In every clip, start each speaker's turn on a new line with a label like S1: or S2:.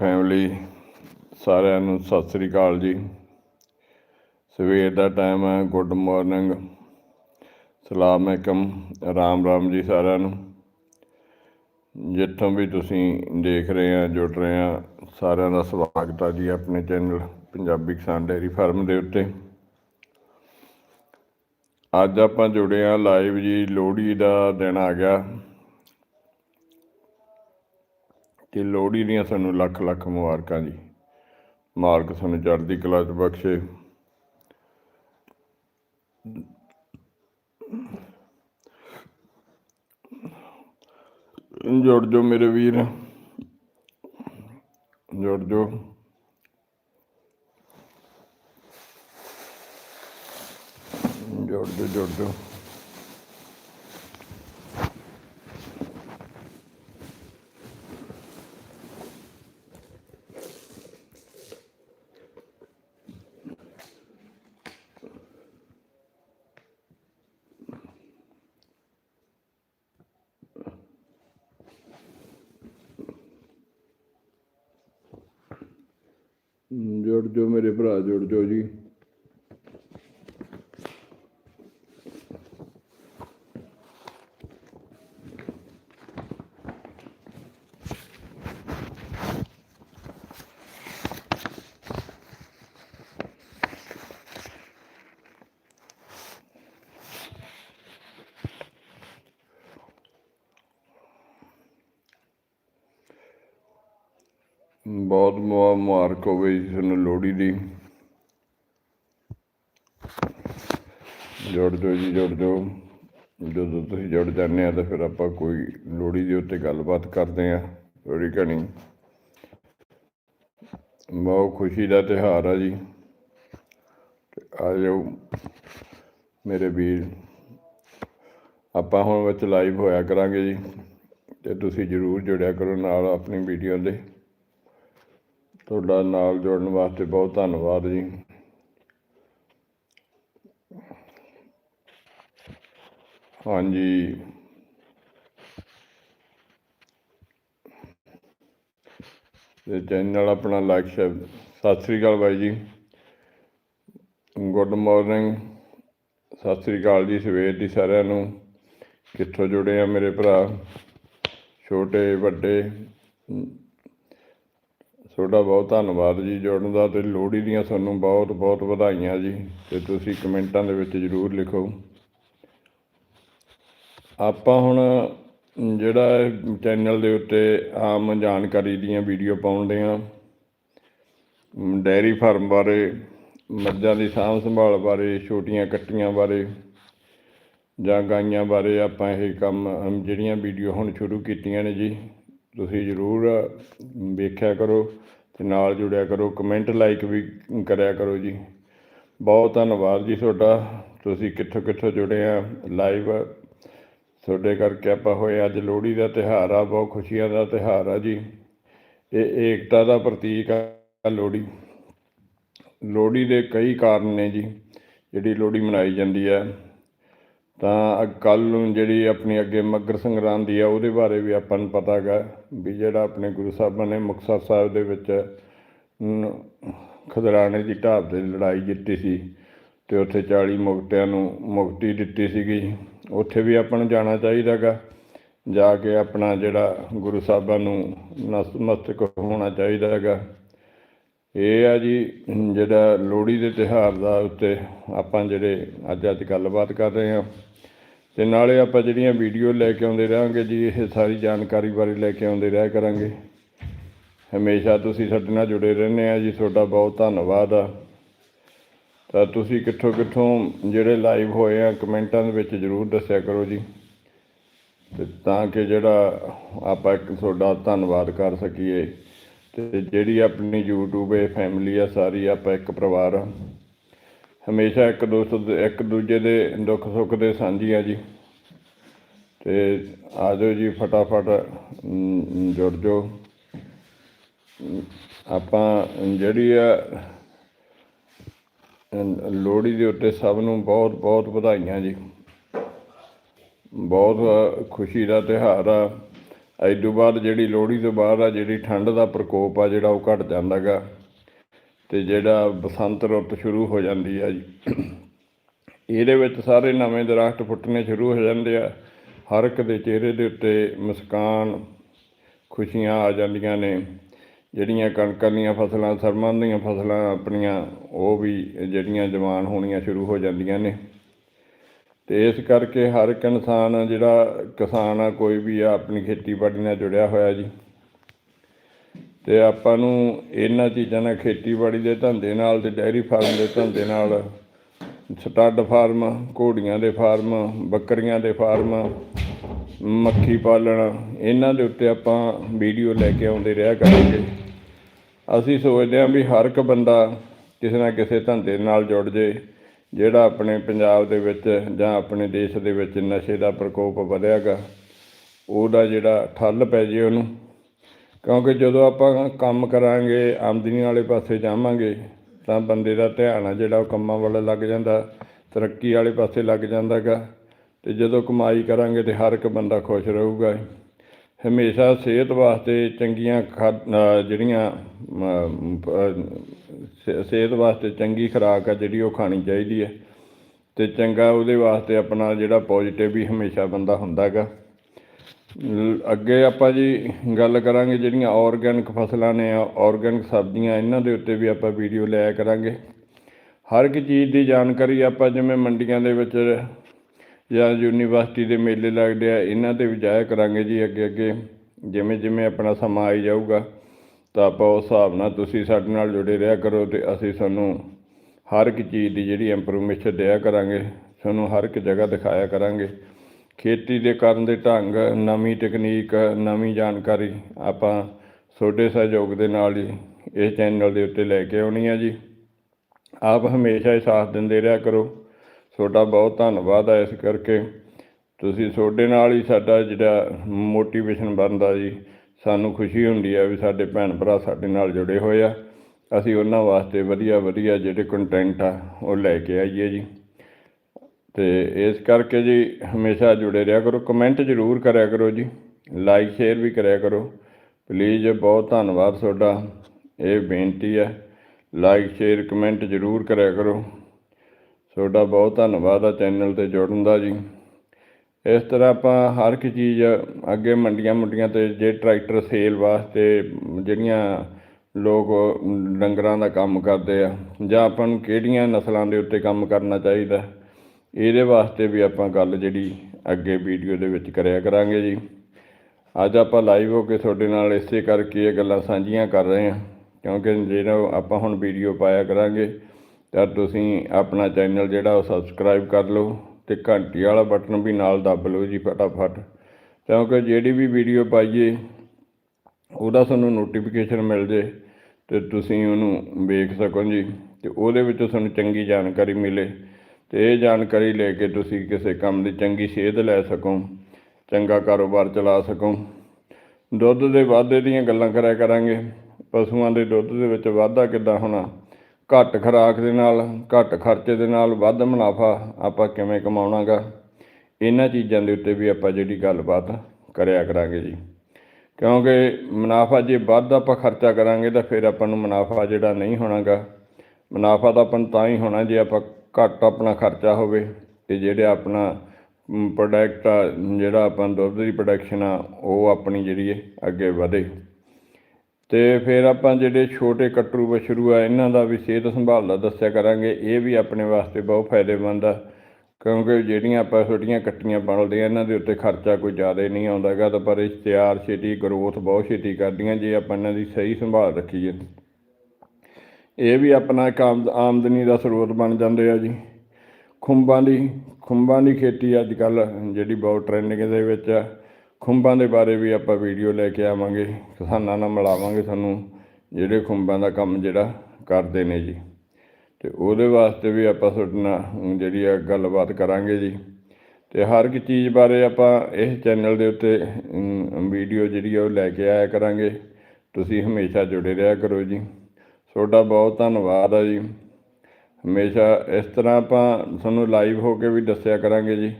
S1: Family ਸਾਰਿਆਂ ਨੂੰ ਸਤਿ ਸ੍ਰੀ ਅਕਾਲ ਜੀ। ਸਵੇਰ ਦਾ ਟਾਈਮ ਹੈ ਗੁੱਡ ਮਾਰਨਿੰਗ ਸਲਾਮ ਅਲੈਕਮ, ਰਾਮ ਰਾਮ ਜੀ ਸਾਰਿਆਂ ਨੂੰ। ਜਿੱਥੋਂ ਵੀ ਤੁਸੀਂ ਦੇਖ ਰਹੇ ਆ ਜੁੜ ਰਹੇ ਆ ਸਾਰਿਆਂ ਦਾ ਸਵਾਗਤ ਹੈ ਜੀ ਆਪਣੇ ਚੈਨਲ ਪੰਜਾਬੀ ਕਿਸਾਨ ਡੇਅਰੀ ਫਾਰਮ ਦੇ ਉੱਤੇ। ਅੱਜ ਆਪਾਂ ਜੁੜੇ ਆ ਲਾਈਵ ਜੀ ਲੋਹੜੀ ਦਾ ਦਿਨ ਆ ਗਿਆ। ਤੇ ਲੋਹੜੀ ਦੀਆਂ ਸਾਨੂੰ ਲੱਖ ਲੱਖ ਮੁਬਾਰਕਾਂ ਜੀ। ਮਾਲਕ ਸਾਨੂੰ ਚੜ੍ਹਦੀ ਕਲਾ ਚ ਬਖਸ਼ੇ। ਜੁੜ ਜੋ ਮੇਰੇ ਵੀਰ। ਜੁੜ ਜੋ ਜੁੜ ਜੋ ਜੁੜ ਜੋ ਜੁੜ ਜੋ ਮੇਰੇ ਭਰਾ ਜੁੜ ਜੋ ਜੀ। ਬਹੁਤ ਮੁਬਾਰਕ ਹੋਵੇ ਜੀ ਤੁਹਾਨੂੰ ਲੋਹੜੀ ਦੀ। ਜੁੜ ਜੋ ਜੀ, ਜੁੜ ਜੋ ਜਦੋਂ ਤੁਸੀਂ ਜੁੜ ਜਾਂਦੇ ਆ ਤਾਂ ਫਿਰ ਆਪਾਂ ਕੋਈ ਲੋਹੜੀ ਦੇ ਉੱਤੇ ਗੱਲਬਾਤ ਕਰਦੇ ਆ ਥੋੜੀ ਘਣੀ ਬਹੁਤ ਖੁਸ਼ੀ ਦਾ ਤਿਉਹਾਰ ਆ ਜੀ। ਆ ਜਾਓ ਮੇਰੇ ਵੀਰ। ਆਪਾਂ ਹੁਣ ਵਿੱਚ ਲਾਈਵ ਹੋਇਆ ਕਰਾਂਗੇ ਜੀ। ਤੇ ਤੁਸੀਂ ਜਰੂਰ ਜੁੜਿਆ ਕਰੋ ਨਾਲ ਆਪਣੀ ਵੀਡੀਓ ਦੇ। ਤੁਹਾਡਾ ਨਾਲ ਜੁੜਨ ਵਾਸਤੇ ਬਹੁਤ ਧੰਨਵਾਦ ਜੀ। ਹਾਂਜੀ। ਤੇ ਚੈਨਲ ਆਪਣਾ ਲਾਈਕ ਸ਼ੇਅਰ ਸਤਿ ਸ੍ਰੀ ਅਕਾਲ ਬਾਈ ਜੀ। ਗੁੱਡ ਮਾਰਨਿੰਗ ਸਤਿ ਸ੍ਰੀ ਅਕਾਲ ਜੀ, ਸਵੇਰ ਦੀ ਸਾਰਿਆਂ ਨੂੰ। ਕਿੱਥੋਂ ਜੁੜੇ ਆ ਮੇਰੇ ਭਰਾ? ਛੋਟੇ, ਵੱਡੇ ਤੁਹਾਡਾ ਬਹੁਤ ਧੰਨਵਾਦ ਜੀ, ਜੁੜਨ ਦਾ ਤੇ ਲੋਹੜੀ ਦੀਆਂ ਤੁਹਾਨੂੰ ਬਹੁਤ ਬਹੁਤ ਵਧਾਈਆਂ ਜੀ। ਤੇ ਤੁਸੀਂ ਕਮੈਂਟਾਂ ਦੇ ਵਿੱਚ ਜਰੂਰ ਲਿਖੋ। ਆਪਾਂ ਹੁਣ ਜਿਹੜਾ ਚੈਨਲ ਦੇ ਉੱਤੇ ਆਮ ਜਾਣਕਾਰੀ ਦੀਆਂ ਵੀਡੀਓ ਪਾਉਂਦੇ ਆ ਡੈਰੀ ਫਾਰਮ ਬਾਰੇ, ਮੱਝਾਂ ਦੀ ਸਾਂਭ ਸੰਭਾਲ ਬਾਰੇ, ਛੋਟੀਆਂ ਕੱਟੀਆਂ ਬਾਰੇ, ਜਾਂ ਗਾਈਆਂ ਬਾਰੇ ਆਪਾਂ ਇਹ ਕੰਮ, ਜਿਹੜੀਆਂ ਵੀਡੀਓ ਹੁਣ ਸ਼ੁਰੂ ਕੀਤੀਆਂ ਨੇ ਜੀ। ਤੁਸੀਂ ਜ਼ਰੂਰ ਵੇਖਿਆ ਕਰੋ ਤੇ ਨਾਲ ਜੁੜਿਆ ਕਰੋ, ਕਮੈਂਟ ਲਾਈਕ ਵੀ ਕਰਿਆ ਕਰੋ ਜੀ। ਬਹੁਤ ਧੰਨਵਾਦ ਜੀ ਤੁਹਾਡਾ, ਤੁਸੀਂ ਕਿੱਥੋਂ ਕਿੱਥੋਂ ਜੁੜੇ ਆ ਲਾਈਵ ਤੁਹਾਡੇ ਕਰਕੇ ਆਪਾਂ ਹੋਏ ਅੱਜ ਲੋਹੜੀ ਦਾ ਤਿਉਹਾਰ ਆ, ਬਹੁਤ ਖੁਸ਼ੀਆਂ ਦਾ ਤਿਉਹਾਰ ਆ ਜੀ। ਇਹ ਏਕਤਾ ਦਾ ਪ੍ਰਤੀਕ ਆ ਲੋਹੜੀ। ਲੋਹੜੀ ਦੇ ਕਈ ਕਾਰਨ ਨੇ ਜੀ, ਜਿਹੜੀ ਲੋਹੜੀ ਮਨਾਈ ਜਾਂਦੀ ਹੈ ਤਾਂ ਕੱਲ ਨੂੰ ਜਿਹੜੀ ਆਪਣੀ ਅੱਗੇ ਮੱਗਰ ਸੰਗਰਾਂਦ ਆ, ਉਹਦੇ ਬਾਰੇ ਵੀ ਆਪਾਂ ਨੂੰ ਪਤਾ ਹੈਗਾ ਵੀ ਜਿਹੜਾ ਆਪਣੇ ਗੁਰੂ ਸਾਹਿਬਾਂ ਨੇ ਮੁਕਤਸਰ ਸਾਹਿਬ ਦੇ ਵਿੱਚ ਖਦਰਾਣੇ ਦੀ ਢਾਬ ਤੇ ਲੜਾਈ ਜਿੱਤੀ ਸੀ ਤੇ ਉੱਥੇ 40 ਮੁਕਤਿਆਂ ਨੂੰ ਮੁਕਤੀ ਦਿੱਤੀ ਸੀਗੀ। ਉੱਥੇ ਵੀ ਆਪਾਂ ਨੂੰ ਜਾਣਾ ਚਾਹੀਦਾ ਗਾ ਜਾ ਕੇ ਆਪਣਾ ਜਿਹੜਾ ਗੁਰੂ ਸਾਹਿਬਾਂ ਨੂੰ ਨਤਮਸਤਕ ਹੋਣਾ ਚਾਹੀਦਾ ਹੈਗਾ। ਇਹ ਆ ਜੀ, ਜਿਹੜਾ ਲੋਹੜੀ ਦੇ ਤਿਉਹਾਰ ਦਾ ਉੱਤੇ ਆਪਾਂ ਜਿਹੜੇ ਅੱਜ ਅੱਜ ਗੱਲਬਾਤ ਕਰ ਰਹੇ ਹਾਂ। ਤੇ ਨਾਲੇ ਆਪਾਂ ਜਿਹੜੀਆਂ ਵੀਡੀਓ ਲੈ ਕੇ ਆਉਂਦੇ ਰਹਾਂਗੇ ਜੀ, ਇਹ ਸਾਰੀ ਜਾਣਕਾਰੀ ਬਾਰੇ ਲੈ ਕੇ ਆਉਂਦੇ ਰਹਿ ਕਰਾਂਗੇ। ਹਮੇਸ਼ਾ ਤੁਸੀਂ ਸਾਡੇ ਨਾਲ ਜੁੜੇ ਰਹਿੰਦੇ ਆ ਜੀ, ਤੁਹਾਡਾ ਬਹੁਤ ਧੰਨਵਾਦ ਆ। ਤਾਂ ਤੁਸੀਂ ਕਿੱਥੋਂ ਕਿੱਥੋਂ ਜਿਹੜੇ ਲਾਈਵ ਹੋਏ ਆ, ਕਮੈਂਟਾਂ ਦੇ ਵਿੱਚ ਜਰੂਰ ਦੱਸਿਆ ਕਰੋ ਜੀ। ਤੇ ਤਾਂ ਕਿ ਜਿਹੜਾ ਆਪਾਂ ਇੱਕ ਤੁਹਾਡਾ ਧੰਨਵਾਦ ਕਰ ਸਕੀਏ। ਤੇ ਜਿਹੜੀ ਆਪਣੀ YouTube, ਇਹ ਫੈਮਿਲੀ ਆ, ਸਾਰੀ ਆਪਾਂ ਇੱਕ ਪਰਿਵਾਰ ਆ। ਹਮੇਸ਼ਾ ਇੱਕ ਦੋਸਤ, ਇੱਕ ਦੂਜੇ ਦੇ ਦੁੱਖ ਸੁੱਖ ਦੇ ਸਾਂਝੀ ਆ ਜੀ। ਤੇ ਆ ਜਾਓ ਜੀ ਫਟਾਫਟ ਜੁੜ ਜਾਓ। ਆਪਾਂ ਜਿਹੜੀ ਆ ਅਮ, ਲੋਹੜੀ ਦੇ ਉੱਤੇ ਸਭ ਨੂੰ ਬਹੁਤ ਬਹੁਤ ਵਧਾਈਆਂ ਜੀ। ਬਹੁਤ ਖੁਸ਼ੀ ਦਾ ਤਿਉਹਾਰ ਆ। ਤੋਂ ਬਾਅਦ ਜਿਹੜੀ ਲੋਹੜੀ ਤੋਂ ਬਾਅਦ ਆ ਜਿਹੜੀ ਠੰਡ ਦਾ ਪ੍ਰਕੋਪ ਆ ਜਿਹੜਾ ਉਹ ਘਟ ਜਾਂਦਾ ਗਾ। ਤੇ ਜਿਹੜਾ ਬਸੰਤ ਰੁੱਤ ਸ਼ੁਰੂ ਹੋ ਜਾਂਦੀ ਆ ਜੀ। ਇਹਦੇ ਵਿੱਚ ਸਾਰੇ ਨਵੇਂ ਦਰਖਤ ਫੁੱਟਣੇ ਸ਼ੁਰੂ ਹੋ ਜਾਂਦੇ ਆ। ਹਰ ਇੱਕ ਦੇ ਚਿਹਰੇ ਦੇ ਉੱਤੇ ਮੁਸਕਾਨ ਖੁਸ਼ੀਆਂ ਆ ਜਾਂਦੀਆਂ ਨੇ। ਜਿਹੜੀਆਂ ਕਣਕਾਂ ਦੀਆਂ ਫਸਲਾਂ, ਸਰਮਾਂ ਦੀਆਂ ਫਸਲਾਂ ਆਪਣੀਆਂ, ਉਹ ਵੀ ਜਿਹੜੀਆਂ ਜਵਾਨ ਹੋਣੀਆਂ ਸ਼ੁਰੂ ਹੋ ਜਾਂਦੀਆਂ ਨੇ। ਤੇ ਇਸ ਕਰਕੇ ਹਰ ਇੱਕ ਇਨਸਾਨ ਜਿਹੜਾ ਕਿਸਾਨ ਆ, ਕੋਈ ਵੀ ਆ, ਆਪਣੀ ਖੇਤੀਬਾੜੀ ਨਾਲ ਜੁੜਿਆ ਹੋਇਆ ਜੀ। ਤੇ ਆਪਾਂ ਨੂੰ ਇਹਨਾਂ ਚੀਜ਼ਾਂ ਨਾਲ, ਖੇਤੀਬਾੜੀ ਦੇ ਧੰਦੇ ਨਾਲ ਤੇ ਡੈਰੀ ਫਾਰਮ ਦੇ ਧੰਦੇ ਨਾਲ ਸਟੱਡ ਫਾਰਮ, ਘੋੜੀਆਂ ਦੇ ਫਾਰਮ, ਬੱਕਰੀਆਂ ਦੇ ਫਾਰਮ, ਮੱਖੀ ਪਾਲਣ, ਇਹਨਾਂ ਦੇ ਉੱਤੇ ਆਪਾਂ ਵੀਡੀਓ ਲੈ ਕੇ ਆਉਂਦੇ ਰਿਹਾ ਕਰਾਂਗੇ। ਅਸੀਂ ਸੋਚਦੇ ਹਾਂ ਵੀ ਹਰ ਇੱਕ ਬੰਦਾ ਕਿਸੇ ਨਾ ਕਿਸੇ ਧੰਦੇ ਨਾਲ ਜੁੜ ਜੇ, ਜਿਹੜਾ ਆਪਣੇ ਪੰਜਾਬ ਦੇ ਵਿੱਚ ਜਾਂ ਆਪਣੇ ਦੇਸ਼ ਦੇ ਵਿੱਚ ਨਸ਼ੇ ਦਾ ਪ੍ਰਕੋਪ ਵਧਿਆ ਗਾ ਉਹਦਾ ਜਿਹੜਾ ਠੱਲ ਪੈ ਜੇ ਉਹਨੂੰ। ਕਿਉਂਕਿ ਜਦੋਂ ਆਪਾਂ ਕੰਮ ਕਰਾਂਗੇ, ਆਮਦਨੀ ਵਾਲੇ ਪਾਸੇ ਜਾਵਾਂਗੇ ਤਾਂ ਬੰਦੇ ਦਾ ਧਿਆਨ ਆ ਜਿਹੜਾ ਉਹ ਕੰਮਾਂ ਵੱਲ ਲੱਗ ਜਾਂਦਾ ਤਰੱਕੀ ਵਾਲੇ ਪਾਸੇ ਲੱਗ ਜਾਂਦਾ ਗਾ ਤੇ ਜਦੋਂ ਕਮਾਈ ਕਰਾਂਗੇ ਤੇ ਹਰ ਇੱਕ ਬੰਦਾ ਖੁਸ਼ ਰਹੂਗਾ ਹਮੇਸ਼ਾ ਸਿਹਤ ਵਾਸਤੇ ਚੰਗੀਆਂ ਖਾ ਜਿਹੜੀਆਂ ਅਮ, ਸਿਹਤ ਵਾਸਤੇ ਚੰਗੀ ਖੁਰਾਕ ਆ ਜਿਹੜੀ ਉਹ ਖਾਣੀ ਚਾਹੀਦੀ ਹੈ। ਤੇ ਚੰਗਾ ਉਹਦੇ ਵਾਸਤੇ ਆਪਣਾ ਜਿਹੜਾ ਪੋਜ਼ਿਟਿਵ ਵੀ ਹਮੇਸ਼ਾ ਬੰਦਾ ਹੁੰਦਾ ਗਾ ਅੱਗੇ ਆਪਾਂ ਜੀ ਗੱਲ ਕਰਾਂਗੇ ਜਿਹੜੀਆਂ ਆਰਗੈਨਿਕ ਫਸਲਾਂ ਨੇ ਆਰਗੈਨਿਕ ਸਬਜ਼ੀਆਂ, ਇਹਨਾਂ ਦੇ ਉੱਤੇ ਵੀ ਆਪਾਂ ਵੀਡੀਓ ਲਿਆ ਕਰਾਂਗੇ। ਹਰ ਇੱਕ ਚੀਜ਼ ਦੀ ਜਾਣਕਾਰੀ ਆਪਾਂ ਜਿਵੇਂ ਮੰਡੀਆਂ ਦੇ ਵਿੱਚ ਜਾਂ ਯੂਨੀਵਰਸਿਟੀ ਦੇ ਮੇਲੇ ਲੱਗਦੇ ਆ, ਇਹਨਾਂ ਤੇ ਵੀ ਜਾਇਆ ਕਰਾਂਗੇ ਜੀ ਅੱਗੇ ਅੱਗੇ। ਜਿਵੇਂ ਜਿਵੇਂ ਆਪਣਾ ਸਮਾਂ ਆਈ ਜਾਊਗਾ, ਤਾਂ ਆਪਾਂ ਉਸ ਹਿਸਾਬ ਨਾਲ ਤੁਸੀਂ ਸਾਡੇ ਨਾਲ ਜੁੜੇ ਰਿਹਾ ਕਰੋ ਤੇ ਅਸੀਂ ਤੁਹਾਨੂੰ ਹਰ ਇੱਕ ਚੀਜ਼ ਦੀ ਜਿਹੜੀ ਇਨਫੋਰਮੇਸ਼ਨ ਦਿਆ ਕਰਾਂਗੇ, ਤੁਹਾਨੂੰ ਹਰ ਇੱਕ ਜਗ੍ਹਾ ਦਿਖਾਇਆ ਕਰਾਂਗੇ। ਖੇਤੀ ਦੇ ਕਰਨ ਦੇ ਢੰਗ, ਨਵੀਂ ਟੈਕਨੀਕ ਨਵੀਂ ਜਾਣਕਾਰੀ ਆਪਾਂ ਤੁਹਾਡੇ ਸਹਿਯੋਗ ਦੇ ਨਾਲ ਹੀ ਇਸ ਚੈਨਲ ਦੇ ਉੱਤੇ ਲੈ ਕੇ ਆਉਣੀ ਆ ਜੀ। ਆਪ ਹਮੇਸ਼ਾ ਹੀ ਸਾਥ ਦਿੰਦੇ ਰਿਹਾ ਕਰੋ। ਤੁਹਾਡਾ ਬਹੁਤ ਧੰਨਵਾਦ ਹੈ ਇਸ ਕਰਕੇ। ਤੁਸੀਂ ਤੁਹਾਡੇ ਨਾਲ ਹੀ ਸਾਡਾ ਜਿਹੜਾ ਮੋਟੀਵੇਸ਼ਨ ਬਣਦਾ ਜੀ, ਸਾਨੂੰ ਖੁਸ਼ੀ ਹੁੰਦੀ ਹੈ ਵੀ ਸਾਡੇ ਭੈਣ ਭਰਾ ਸਾਡੇ ਨਾਲ ਜੁੜੇ ਹੋਏ ਆ। ਅਸੀਂ ਉਹਨਾਂ ਵਾਸਤੇ ਵਧੀਆ ਵਧੀਆ ਜਿਹੜੇ ਕੰਟੈਂਟ ਆ, ਉਹ ਲੈ ਕੇ ਆਈਏ ਜੀ। ਤੇ ਇਸ ਕਰਕੇ ਜੀ ਹਮੇਸ਼ਾ ਜੁੜੇ ਰਿਹਾ ਕਰੋ। ਕਮੈਂਟ ਜ਼ਰੂਰ ਕਰਿਆ ਕਰੋ ਜੀ। ਲਾਈਕ ਸ਼ੇਅਰ ਵੀ ਕਰਿਆ ਕਰੋ। ਪਲੀਜ਼ ਬਹੁਤ ਧੰਨਵਾਦ ਤੁਹਾਡਾ। ਇਹ ਬੇਨਤੀ ਹੈ। ਲਾਈਕ ਸ਼ੇਅਰ ਕਮੈਂਟ ਜ਼ਰੂਰ ਕਰਿਆ ਕਰੋ। ਤੁਹਾਡਾ ਬਹੁਤ ਧੰਨਵਾਦ ਆ ਚੈਨਲ ਤੇ ਜੁੜਨ ਦਾ ਜੀ। ਇਸ ਤਰ੍ਹਾਂ ਆਪਾਂ ਹਰ ਇੱਕ ਚੀਜ਼ ਅੱਗੇ ਮੰਡੀਆਂ ਮੁੰਡੀਆਂ ਤੇ ਜੇ ਟਰੈਕਟਰ ਸੇਲ ਵਾਸਤੇ ਜਿਹੜੀਆਂ ਲੋਕ ਡੰਗਰਾਂ ਦਾ ਕੰਮ ਕਰਦੇ ਆ ਜਾਂ ਆਪਾਂ ਨੂੰ ਕਿਹੜੀਆਂ ਨਸਲਾਂ ਦੇ ਉੱਤੇ ਕੰਮ ਕਰਨਾ ਚਾਹੀਦਾ। ਇਹਦੇ ਵਾਸਤੇ ਵੀ ਆਪਾਂ ਗੱਲ ਜਿਹੜੀ ਅੱਗੇ ਵੀਡੀਓ ਦੇ ਵਿੱਚ ਕਰਿਆ ਕਰਾਂਗੇ ਜੀ। ਅੱਜ ਆਪਾਂ ਲਾਈਵ ਹੋ ਕੇ ਤੁਹਾਡੇ ਨਾਲ ਇਸੇ ਕਰਕੇ ਇਹ ਗੱਲਾਂ ਸਾਂਝੀਆਂ ਕਰ ਰਹੇ ਹਾਂ, ਕਿਉਂਕਿ ਜਿਹੜਾ ਆਪਾਂ ਹੁਣ ਵੀਡੀਓ ਪਾਇਆ ਕਰਾਂਗੇ, ਤਾਂ ਤੁਸੀਂ ਆਪਣਾ ਚੈਨਲ ਜਿਹੜਾ ਉਹ ਸਬਸਕ੍ਰਾਈਬ ਕਰ ਲਓ ਤੇ ਘੰਟੀ ਵਾਲਾ ਬਟਨ ਵੀ ਨਾਲ ਦੱਬ ਲਓ ਜੀ ਫਟਾਫਟ। ਕਿਉਂਕਿ ਜਿਹੜੀ ਵੀ ਵੀਡੀਓ ਪਾਈਏ, ਉਹਦਾ ਤੁਹਾਨੂੰ ਨੋਟੀਫਿਕੇਸ਼ਨ ਮਿਲ ਜੇ ਤੇ ਤੁਸੀਂ ਉਹਨੂੰ ਵੇਖ ਸਕੋ ਜੀ, ਤੇ ਉਹਦੇ ਵਿੱਚੋਂ ਤੁਹਾਨੂੰ ਚੰਗੀ ਜਾਣਕਾਰੀ ਮਿਲੇ। ਤੇ ਇਹ ਜਾਣਕਾਰੀ ਲੈ ਕੇ ਤੁਸੀਂ ਕਿਸੇ ਕੰਮ ਦੀ ਚੰਗੀ ਸੇਧ ਲੈ ਸਕੋ, ਚੰਗਾ ਕਾਰੋਬਾਰ ਚਲਾ ਸਕੋ। ਦੁੱਧ ਦੇ ਵਾਧੇ ਦੀਆਂ ਗੱਲਾਂ ਕਰਿਆ ਕਰਾਂਗੇ। ਪਸ਼ੂਆਂ ਦੇ ਦੁੱਧ ਦੇ ਵਿੱਚ ਵਾਧਾ ਕਿੱਦਾਂ ਹੋਣਾ? ਘੱਟ ਖੁਰਾਕ ਦੇ ਨਾਲ, ਘੱਟ ਖਰਚੇ ਦੇ ਨਾਲ ਵੱਧ ਮੁਨਾਫਾ ਆਪਾਂ ਕਿਵੇਂ ਕਮਾਉਣਾਗਾ? ਇਹਨਾਂ ਚੀਜ਼ਾਂ ਦੇ ਉੱਤੇ ਵੀ ਆਪਾਂ ਜਿਹੜੀ ਗੱਲਬਾਤ ਕਰਿਆ ਕਰਾਂਗੇ ਜੀ। ਕਿਉਂਕਿ ਮੁਨਾਫਾ ਜੇ ਵੱਧ ਆਪਾਂ ਖਰਚਾ ਕਰਾਂਗੇ ਤਾਂ ਫਿਰ ਆਪਾਂ ਨੂੰ ਮੁਨਾਫਾ ਜਿਹੜਾ ਨਹੀਂ ਹੋਣਾਗਾ। ਮੁਨਾਫਾ ਤਾਂ ਆਪਾਂ ਨੂੰ ਤਾਂ ਹੀ ਹੋਣਾ ਜੇ ਆਪਾਂ ਘੱਟ ਆਪਣਾ ਖਰਚਾ ਹੋਵੇ ਤੇ ਜਿਹੜੇ ਆਪਣਾ ਪ੍ਰੋਡਕਟ ਆ, ਜਿਹੜਾ ਆਪਾਂ ਦੁੱਧ ਦੀ ਪ੍ਰੋਡਕਸ਼ਨ ਆ, ਉਹ ਆਪਣੀ ਜਿਹੜੀ ਹੈ ਅੱਗੇ ਵਧੇ। ਤੇ ਫਿਰ ਆਪਾਂ ਜਿਹੜੇ ਛੋਟੇ ਕਟਰੂ ਬਸ਼ਰੂ ਆ, ਇਹਨਾਂ ਦਾ ਵੀ ਸਿਹਤ ਸੰਭਾਲ ਦਾ ਦੱਸਿਆ ਕਰਾਂਗੇ। ਇਹ ਵੀ ਆਪਣੇ ਵਾਸਤੇ ਬਹੁਤ ਫਾਇਦੇਮੰਦ ਆ, ਕਿਉਂਕਿ ਜਿਹੜੀਆਂ ਆਪਾਂ ਛੋਟੀਆਂ ਕੱਟੀਆਂ ਬਣਦੇ ਆ, ਇਹਨਾਂ ਦੇ ਉੱਤੇ ਖਰਚਾ ਕੋਈ ਜ਼ਿਆਦਾ ਨਹੀਂ ਆਉਂਦਾ ਗਾ ਤਾਂ ਪਰ ਇਸ਼ਤਿਹਾਰ ਛੇਤੀ ਗਰੋਥ ਬਹੁਤ ਛੇਤੀ ਕਰਦੀਆਂ, ਜੇ ਆਪਾਂ ਇਹਨਾਂ ਦੀ ਸਹੀ ਸੰਭਾਲ ਰੱਖੀਏ। ਇਹ ਵੀ ਆਪਣਾ ਇੱਕ ਆਮਦ- ਆਮਦਨੀ ਦਾ ਸਰੋਤ ਬਣ ਜਾਂਦੇ ਆ ਜੀ। ਖੁੰਬਾਂ ਦੀ ਖੁੰਬਾਂ ਦੀ ਖੇਤੀ ਅੱਜ ਕੱਲ ਜਿਹੜੀ ਬਹੁਤ ਟ੍ਰੈਂਡਿੰਗ ਦੇ ਵਿੱਚ ਆ। ਖੁੰਬਾਂ ਦੇ ਬਾਰੇ ਵੀ ਆਪਾਂ ਵੀਡੀਓ ਲੈ ਕੇ ਆਵਾਂਗੇ, ਕਿਸਾਨਾਂ ਨਾਲ ਮਿਲਾਵਾਂਗੇ ਤੁਹਾਨੂੰ ਜਿਹੜੇ ਖੁੰਬਾਂ ਦਾ ਕੰਮ ਜਿਹੜਾ ਕਰਦੇ ਨੇ ਜੀ। ਤੇ ਉਹਦੇ ਵਾਸਤੇ ਵੀ ਆਪਾਂ ਤੁਹਾਡੇ ਨਾਲ ਜਿਹੜੀ ਆ ਗੱਲਬਾਤ ਕਰਾਂਗੇ ਜੀ। ਤੇ ਹਰ ਇੱਕ ਚੀਜ਼ ਬਾਰੇ ਆਪਾਂ ਇਸ ਚੈਨਲ ਦੇ ਉੱਤੇ ਵੀਡੀਓ ਜਿਹੜੀ ਆ ਉਹ ਲੈ ਕੇ ਆਇਆ ਕਰਾਂਗੇ। ਤੁਸੀਂ ਹਮੇਸ਼ਾ ਜੁੜੇ ਰਿਹਾ ਕਰੋ ਜੀ। ਤੁਹਾਡਾ ਬਹੁਤ ਧੰਨਵਾਦ ਆ ਜੀ। ਹਮੇਸ਼ਾ ਇਸ ਤਰ੍ਹਾਂ ਆਪਾਂ ਤੁਹਾਨੂੰ ਲਾਈਵ ਹੋ ਕੇ ਵੀ ਦੱਸਿਆ ਕਰਾਂਗੇ ਜੀ।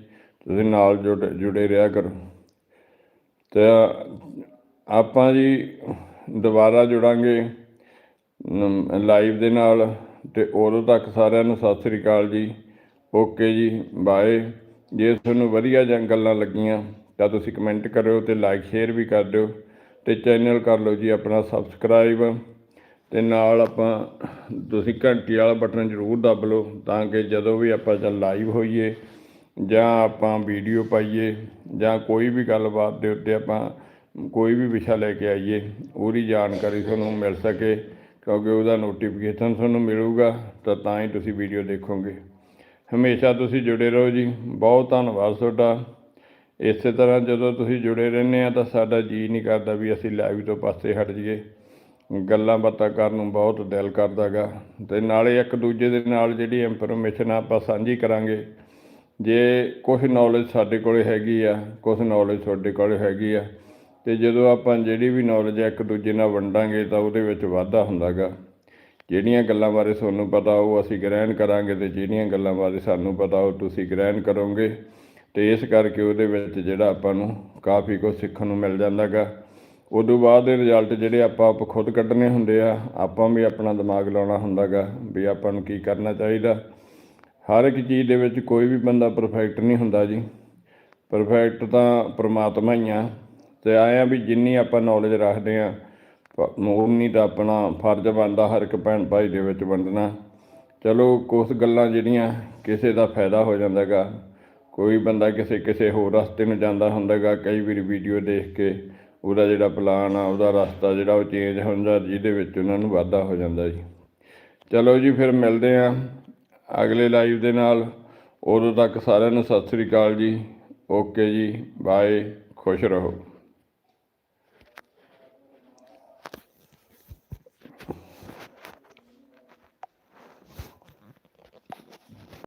S1: ਤੁਸੀਂ ਨਾਲ ਜੁੜ, ਜੁੜੇ ਰਿਹਾ ਕਰੋ। ਤੇ ਆਪਾਂ ਜੀ ਦੁਬਾਰਾ ਜੁੜਾਂਗੇ ਲਾਈਵ ਦੇ ਨਾਲ। ਤੇ ਉਦੋਂ ਤੱਕ ਸਾਰਿਆਂ ਨੂੰ ਸਤਿ ਸ੍ਰੀ ਅਕਾਲ ਜੀ। ਓਕੇ ਜੀ, ਬਾਏ। ਜੇ ਤੁਹਾਨੂੰ ਵਧੀਆ ਜਾਂ ਗੱਲਾਂ ਲੱਗੀਆਂ, ਤਾਂ ਤੁਸੀਂ ਕਮੈਂਟ ਕਰਿਓ ਤੇ ਲਾਈਕ ਸ਼ੇਅਰ ਵੀ ਕਰ ਦਿਓ। ਤੇ ਚੈਨਲ ਕਰ ਲਓ ਜੀ ਆਪਣਾ ਸਬਸਕ੍ਰਾਈਬ ਤੇ ਨਾਲ ਆਪਾਂ ਤੁਸੀਂ ਘੰਟੀ ਵਾਲਾ ਬਟਨ ਜ਼ਰੂਰ ਦੱਬ ਲਓ ਤਾਂ ਕਿ ਜਦੋਂ ਵੀ ਆਪਾਂ ਜਾਂ ਲਾਈਵ ਹੋਈਏ ਜਾਂ ਆਪਾਂ ਵੀਡੀਓ ਪਾਈਏ ਜਾਂ ਕੋਈ ਵੀ ਗੱਲਬਾਤ ਦੇ ਉੱਤੇ ਆਪਾਂ ਕੋਈ ਵੀ ਵਿਸ਼ਾ ਲੈ ਕੇ ਆਈਏ, ਉਹਦੀ ਜਾਣਕਾਰੀ ਤੁਹਾਨੂੰ ਮਿਲ ਸਕੇ, ਕਿਉਂਕਿ ਉਹਦਾ ਨੋਟੀਫਿਕੇਸ਼ਨ ਤੁਹਾਨੂੰ ਮਿਲੂਗਾ, ਤਾਂ ਤਾਂ ਹੀ ਤੁਸੀਂ ਵੀਡੀਓ ਦੇਖੋਗੇ। ਹਮੇਸ਼ਾ ਤੁਸੀਂ ਜੁੜੇ ਰਹੋ ਜੀ। ਬਹੁਤ ਧੰਨਵਾਦ ਤੁਹਾਡਾ। ਇਸੇ ਤਰ੍ਹਾਂ ਜਦੋਂ ਤੁਸੀਂ ਜੁੜੇ ਰਹਿੰਦੇ ਆ ਤਾਂ ਸਾਡਾ ਜੀ ਨਹੀਂ ਕਰਦਾ ਵੀ ਅਸੀਂ ਲਾਈਵ ਤੋਂ ਪਾਸੇ ਹਟ ਜਾਈਏ। ਗੱਲਾਂ ਬਾਤਾਂ ਕਰਨ ਨੂੰ ਬਹੁਤ ਦਿਲ ਕਰਦਾਗਾ ਤੇ ਨਾਲੇ ਇੱਕ ਦੂਜੇ ਦੇ ਨਾਲ ਜਿਹੜੀ ਇਨਫੋਰਮੇਸ਼ਨ ਆਪਾਂ ਸਾਂਝੀ ਕਰਾਂਗੇ। ਜੇ ਕੁਝ ਨੌਲੇਜ ਸਾਡੇ ਕੋਲੇ ਹੈਗੀ ਆ ਕੁਝ ਨੌਲੇਜ ਤੁਹਾਡੇ ਕੋਲੇ ਹੈਗੀ ਆ, ਤੇ ਜਦੋਂ ਆਪਾਂ ਜਿਹੜੀ ਵੀ ਨੌਲੇਜ ਇੱਕ ਦੂਜੇ ਨਾਲ ਵੰਡਾਂਗੇ ਤਾਂ ਉਹਦੇ ਵਿੱਚ ਵਾਧਾ ਹੁੰਦਾਗਾ। ਜਿਹੜੀਆਂ ਗੱਲਾਂ ਬਾਰੇ ਤੁਹਾਨੂੰ ਪਤਾ ਉਹ ਅਸੀਂ ਗ੍ਰਹਿਣ ਕਰਾਂਗੇ ਤੇ ਜਿਹੜੀਆਂ ਗੱਲਾਂ ਬਾਰੇ ਸਾਨੂੰ ਪਤਾ ਉਹ ਤੁਸੀਂ ਗ੍ਰਹਿਣ ਕਰੋਗੇ। ਤੇ ਇਸ ਕਰਕੇ ਉਹਦੇ ਵਿੱਚ ਜਿਹੜਾ ਆਪਾਂ ਨੂੰ ਕਾਫੀ ਕੁਝ ਸਿੱਖਣ ਨੂੰ ਮਿਲ ਜਾਂਦਾਗਾ। ਉਦੋਂ ਬਾਅਦ ਦੇ ਰਿਜ਼ਲਟ ਜਿਹੜੇ ਆਪਾਂ ਆਪ ਖੁਦ ਕੱਢਣੇ ਹੁੰਦੇ ਆ, ਆਪਾਂ ਵੀ ਆਪਣਾ ਦਿਮਾਗ ਲਾਉਣਾ ਹੁੰਦਾਗਾ ਵੀ ਆਪਾਂ ਨੂੰ ਕੀ ਕਰਨਾ ਚਾਹੀਦਾ। ਹਰ ਇੱਕ ਚੀਜ਼ ਦੇ ਵਿੱਚ ਕੋਈ ਵੀ ਬੰਦਾ ਪਰਫੈਕਟ ਨਹੀਂ ਹੁੰਦਾ ਜੀ। ਪਰਫੈਕਟ ਤਾਂ ਪ੍ਰਮਾਤਮਾ ਹੀ ਆ ਤੇ ਆਏ ਆ ਵੀ ਜਿੰਨੀ ਆਪਾਂ ਨੌਲੇਜ ਰੱਖਦੇ ਆ, ਉਨੀ ਤਾਂ ਆਪਣਾ ਫਰਜ਼ ਬਣਦਾ ਹਰ ਇੱਕ ਭੈਣ ਭਾਈ ਦੇ ਵਿੱਚ ਵੰਡਣਾ। ਚਲੋ ਕੁਝ ਗੱਲਾਂ ਜਿਹੜੀਆਂ ਕਿਸੇ ਦਾ ਫਾਇਦਾ ਹੋ ਜਾਂਦਾਗਾ, ਕੋਈ ਬੰਦਾ ਕਿਸੇ ਕਿਸੇ ਹੋਰ ਰਸਤੇ ਨੂੰ ਜਾਂਦਾ ਹੁੰਦਾਗਾ, ਕਈ ਵਾਰੀ ਵੀਡੀਓ ਦੇਖ ਕੇ ਉਹਦਾ ਜਿਹੜਾ ਪਲਾਨ ਆ, ਉਹਦਾ ਰਸਤਾ ਜਿਹੜਾ ਉਹ ਚੇਂਜ ਹੁੰਦਾ, ਜਿਹਦੇ ਵਿੱਚ ਉਹਨਾਂ ਨੂੰ ਵਾਧਾ ਹੋ ਜਾਂਦਾ ਜੀ। ਚਲੋ ਜੀ, ਫਿਰ ਮਿਲਦੇ ਆ ਅਗਲੇ ਲਾਈਵ ਦੇ ਨਾਲ। ਉਦੋਂ ਤੱਕ ਸਾਰਿਆਂ ਨੂੰ ਸਤਿ ਸ੍ਰੀ ਅਕਾਲ ਜੀ। ਓਕੇ ਜੀ ਬਾਏ ਖੁਸ਼ ਰਹੋ।